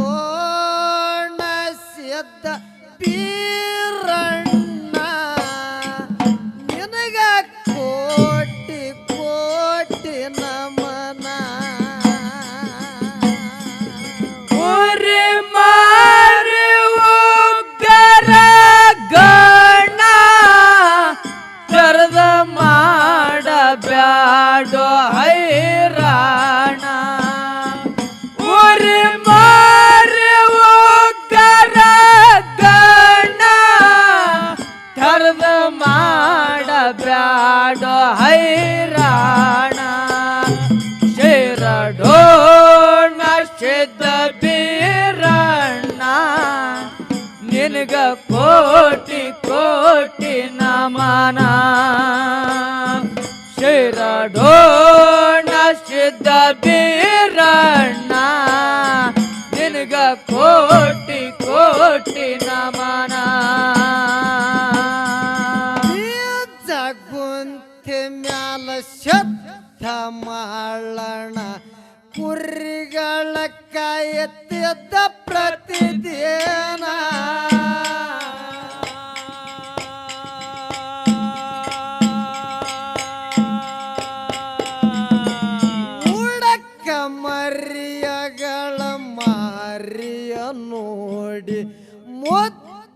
ಶಿರಡೋಣ ಸಿದ್ಧ ಬೀರಣ್ಣ ಬ್ಯಾಡೋ ಹೈರಾಣ ಶಿರಡೋಣ ಸಿದ್ಧ ಬೀರಣ್ಣ. ನಿನಗ ಕೋಟಿ ಕೋಟಿ ನಮನ. ಶಿರಡೋಣ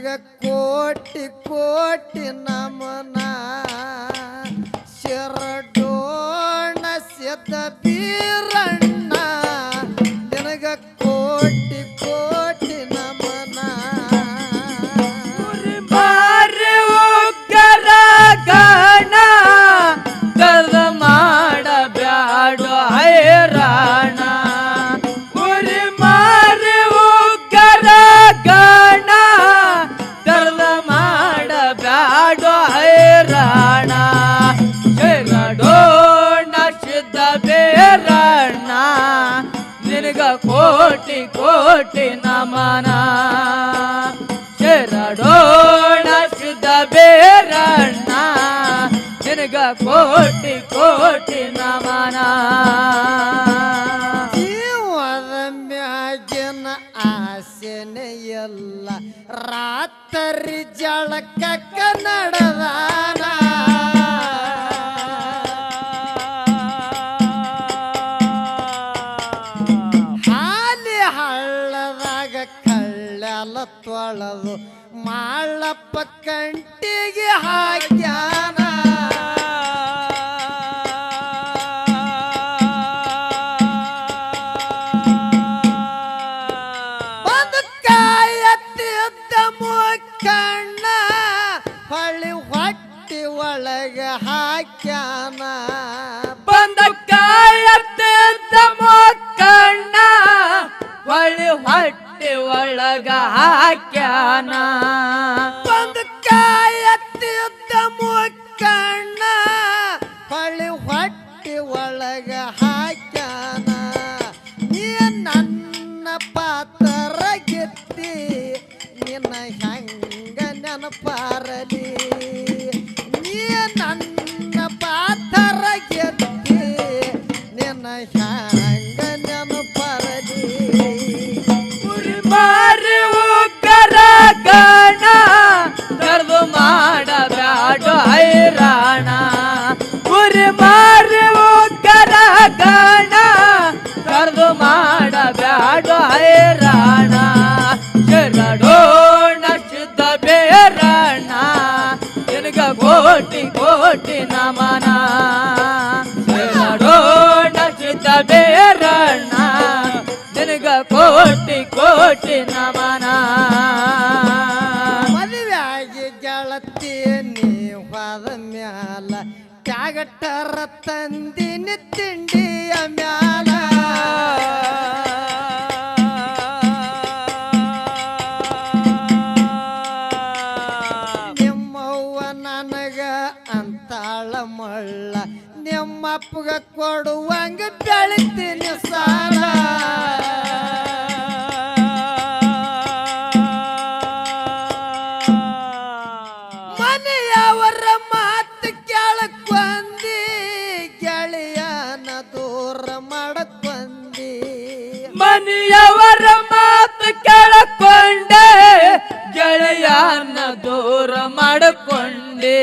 ನಿನಗ ಕೋಟಿ ಕೋಟಿ ನಮನ. ಶರಡೋಣ ಸಿದ್ಧ ಬೀರಣ್ಣ ಕೋಟಿ ನಮನ. ಶರಣೋಣ ಸಿದ್ಧ ಬೇರಣ್ಣ. ನಿನಗ ಕೋಟಿ ಕೋಟಿ ನಮನ. ಎಲ್ಲ ರಾತ್ರಿ ಜಳಕ ನಡೆದಾನ ತೊಳೆದು ಮಾಳಪ್ಪ ಕಂಟಿಗೆ ಹಾಕ್ಯಾನ ಹಾಕ್ಯಾನ ಬದುಕಾಯತ್ತಿದ್ದ ಮುಕ್ಕಣ್ಣ ಹೊಳ್ಳಿ ಹೊಟ್ಟಿ ಒಳಗ ಹಾಕ್ಯಾನ. ನೀ ನನ್ನ ಪಾತ್ರ ಗೆದ್ದಿ. ನಿನ್ನ ಹೆಂಗ ನೆನಪಾರಲಿ? ಕ್ಯಾಗಟ್ಟರ ತಂದಿನ ತಿಂಡಿಯ ಮ್ಯಾಲ. ನಿಮ್ಮವ್ವ ನನಗ ಅಂತಾಳ ಮಳ್ಳ. ನಿಮ್ಮಪ್ಪಗ ಕೊಡುವಂಗ ಬೆಳಿತೀನಿ ಸಾಲ. ಮನೆಯವರ ಮಾತು ಕೇಳಕೊಂಡೆ ಗೆಳೆಯನ ದೂರ ಮಾಡಿಕೊಂಡೆ.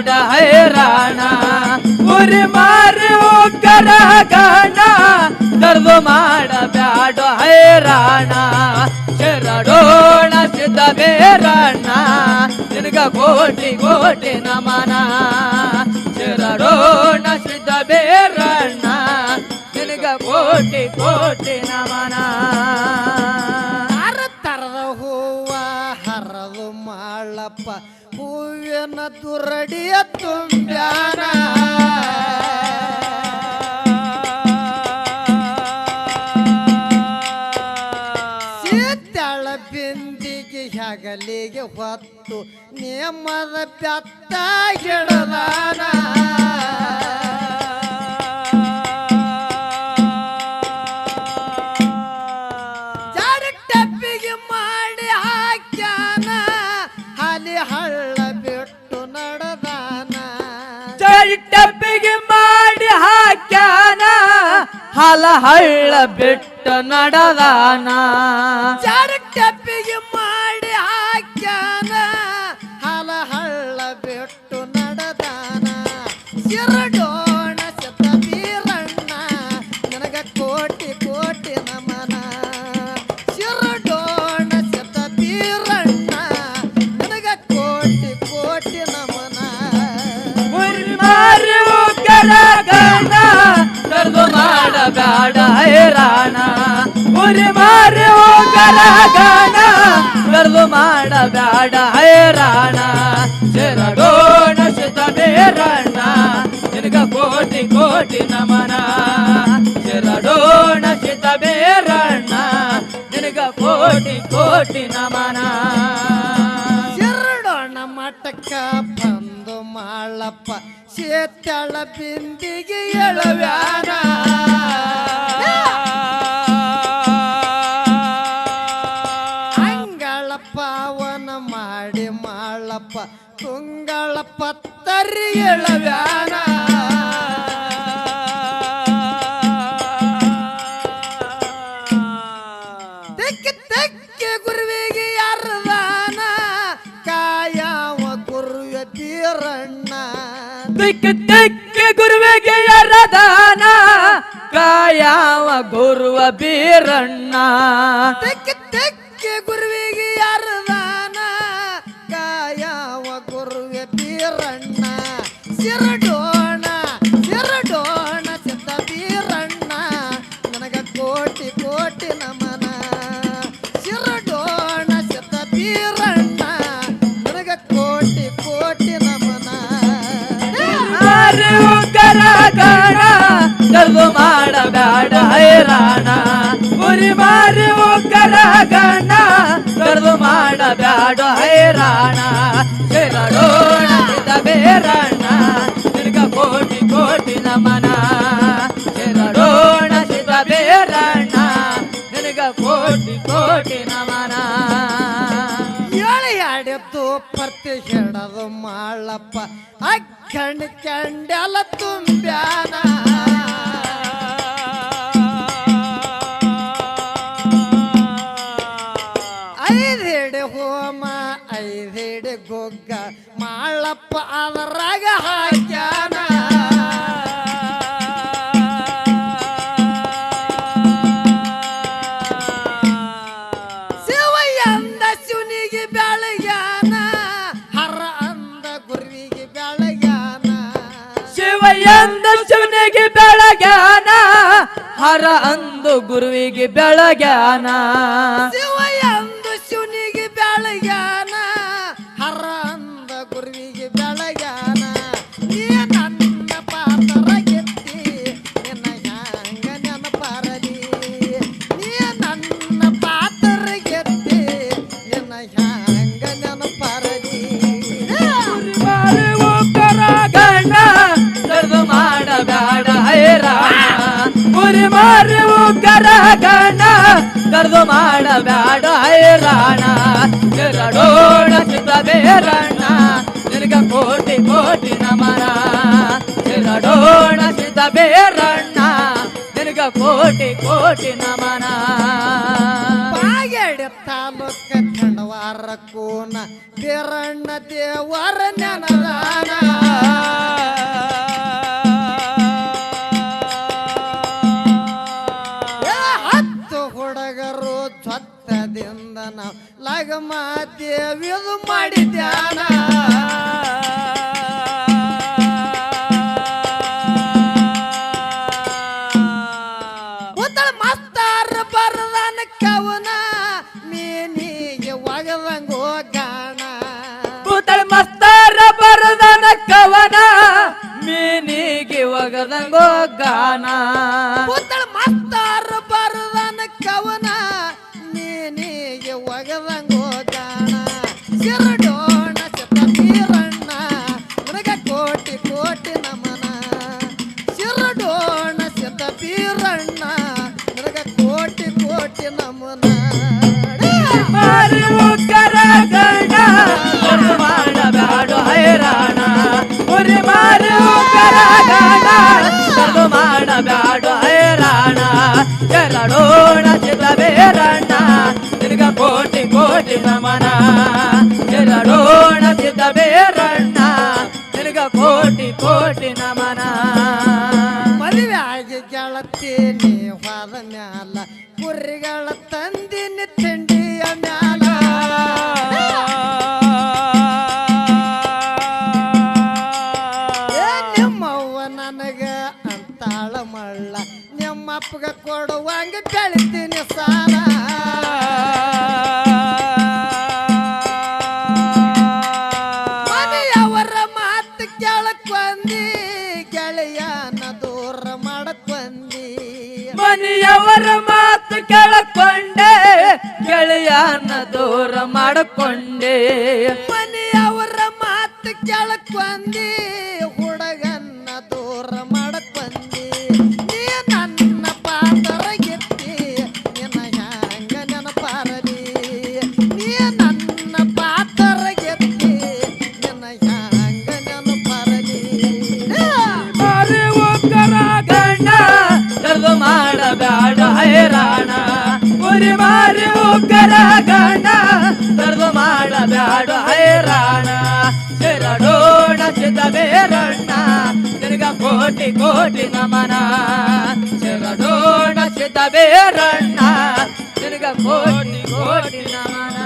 ಮಾಡಬೇಡ ಹೈರಾಣ ಉರಿ ಮಾರಿ ಉಗ್ರ ಗಣ ಕರ್ದು ಮಾಡಬೇಡ ಹೈರಾಣ ಶರಣೋಣ ಸಿದ್ಧ ಬೇರಣ್ಣ ನಿನಗ ಕೋಟಿ ಕೋಟಿ ನಮನ ಶರಣೋಣ ಸಿದ್ಧ ಬೇರಣ್ಣ ನಿನಗ ಕೋಟಿ ಕೋಟಿ ನಮನ ದುರಡಿಯ ತುಂಬ್ಯಾನ? ಸೀತಾಳ ಬಿಂದಿಗೆ ಹಗಲಿಗೆ ಹೊತ್ತು ನೇಮದ ಬೆತ್ತ ಗಿಡದಾನ? ಹಲ ಹಳ್ಳ ಬಿಟ್ಟು ನಡದಾನ. ಜಾಡ ಟಪ್ಪಿಗೆ ಮಾಡಿ ಹಾಕ್ಯಾನ. ಹಲ ಹಳ್ಳ ಬಿಟ್ಟು ನಡದಾನ. ಸಿರಡೋಣ ಸತ ಬೀರಣ್ಣ ನನಗ ಕೋಟಿ ಕೋಟಿ ನಮನ. ಸಿರಡೋಣ ಸತ ಬೀರಣ್ಣ ನನಗ ಕೋಟಿ ಕೋಟಿ ನಮನ. ಉರಿ ಮಾರಿ ಉಗ್ರ ಗಣ ಕರ್ದು ಮಾಡಬೇಡ ಹೈರಾಣ ಉರಿ ಮಾರಿ ಉಗ್ರ ಗಣ ಮಾಡ ಮಾಡಬೇಡ ಹೈರಾಣ ಶರಣೋಣ ಶಿತ ಬೇರಣ್ಣ ನಿನಗ ಕೋಟಿ ಕೋಟಿ ನಮನ. ಶರಣೋಣ ಶಿತ ಬೇರಣ್ಣ ನಿನಗ ಕೋಟಿ ಕೋಟಿ ನಮನ. ಶರಣೋಣ ಮಠಕ್ಕ ಬಂದು ಮಾಳಪ್ಪ ಸೇತಳ ಬಿಂದಿಗೆ ಎಳವ್ಯಾನ. ತುಂಗಳ ಪತ್ತರಿ ಎಳವ್ಯಾನ ತೆಕ್ಕೆ ತೆಕ್ಕೆ ಗುರುವಿಗೆ ಯಾರದಾನ ಕಾಯವ ಗುರುವ ಬೀರಣ್ಣ ದಿಕ್ಕ ದಿಕ್ಕ ಗುರುವಿಗೆ ಎರದಾನ ಕಾಯವ ಗುರುವ ಬೀರಣ್ಣ ತೆಕ್ಕೆ ತೆಕ್ಕೆ ಗುರುವಿಗೆ ಯಾರದಾನ ಮಾರು ಕರ ಗಣ ಕರ್ದು ಮಾಡಬೇಡ ಹೈರಾಣ. ಉರಿ ಮಾರಿ ಕರ ಗಣ ಕಲ್ಲು ಮಾಡಬೇಡ ಹೈರಾಣ. ಶರಣೋಣ ಬೇರಣ್ಣ ತಿರ್ಗ ಕೋಟಿ ಕೋಟಿ ನಮನ. ಶರಣೋಣ ಸಿದ್ಧ ಬೇರಣ್ಣ ತಿರ್ಗ ಕೋಟಿ ಕೋಟಿ ನಮನ. ಪರ್ತಿ ಹೇಳೋದು ಮಾಳಪ್ಪ. ಅಕ್ಕಣ್ ಕಂಡೆಲ್ಲ ತುಂಬ್ಯಾನ. ಐದೇಡೆ ಹೋಮ ಐದೇಡೆ ಗೊಗ್ಗ. ಮಾಳಪ್ಪ ಅದರಾಗ ಶಿವ ಎಂದ ಶಿವನಿಗೆ ಬೆಳಗ್ಯಾನ ಹರ ಅಂದು ಗುರುವಿಗೆ ಬೆಳಗ್ಯಾನ. ಮಾರುವು ಕರಗಣ್ಣ ಕರೆದು ಮಾಡಬೇಡ ಹೈರಾಣ. ಎರಡೋಣ ಸಿದ್ಧಬೇರಣ್ಣ, ನಿನಗ ಕೋಟಿ ಕೋಟಿ ನಮನ. ಎರಡೋಣ ಸಿದ್ಧಬೇರಣ್ಣ, ನಿನಗ ಕೋಟಿ ಕೋಟಿ ನಮನ. ಬಾಗೇಡಿ ತಾಲೂಕ ಖಂಡವಾರ ಕೋನ, ಬೀರಣ್ಣ ದೇವರ ದೇವಿದು ಮಾಡಿದ್ಯಾನ? ಉತ್ತಳ ಮಸ್ತಾರ ಬರದನ ಕವನ ಮೀನಿಗೆ ಒಗದಂಗೋ ಗಾನ ಕೂತಳ ಮಸ್ತಾರ ಬರದನ ಕವನ ಮೀನಿಗೆ ಒಗದಂಗೋ ಗಾನ ಗೆಳೆಯನ ದೂರ ಮಾಡಿಕೊಂಡೆ ಮನೆಯವರ ಮಾತು ಕೇಳಕೊಂಡಿ ಹುಡುಗನ್ನ ದೂರ ಮಾಡಕ್ಕೊಂದಿ ನೀ ನನ್ನ ಪಾತ್ರ ಗೆತ್ತಿ ನಿನ್ನ ಹ್ಯಾಂಗ ನೆನಪಾರಲಿ. ನೀ ನನ್ನ ಪಾತ್ರ ಗೆತ್ತಿ ನಿನ್ನ ಹ್ಯಾಂಗ ನೆನಪಾರಲಿ ಬಾರಿ ಒಕ್ಕರ ಗಂಡ ಮಾಡಬೇಡ ಹೈರಾಣ. ಉರಿ ಮಾರಿ ಒಕ್ಕರ ಗಂಡ ಕರೆದು ಮಾಡಬೇಡ ಹೈರಾಣ. ಎರಡೋಣ ಚಿತ್ತ ಬೇರಣ್ಣ ನಿನಗ ಕೋಟಿ ಕೋಟಿ ನಮನ. ಎರಡೋಣ ಚಿತ್ತ ಬೇರಣ್ಣ ನಿನಗ ಕೋಟಿ ಕೋಟಿ ನಮನ.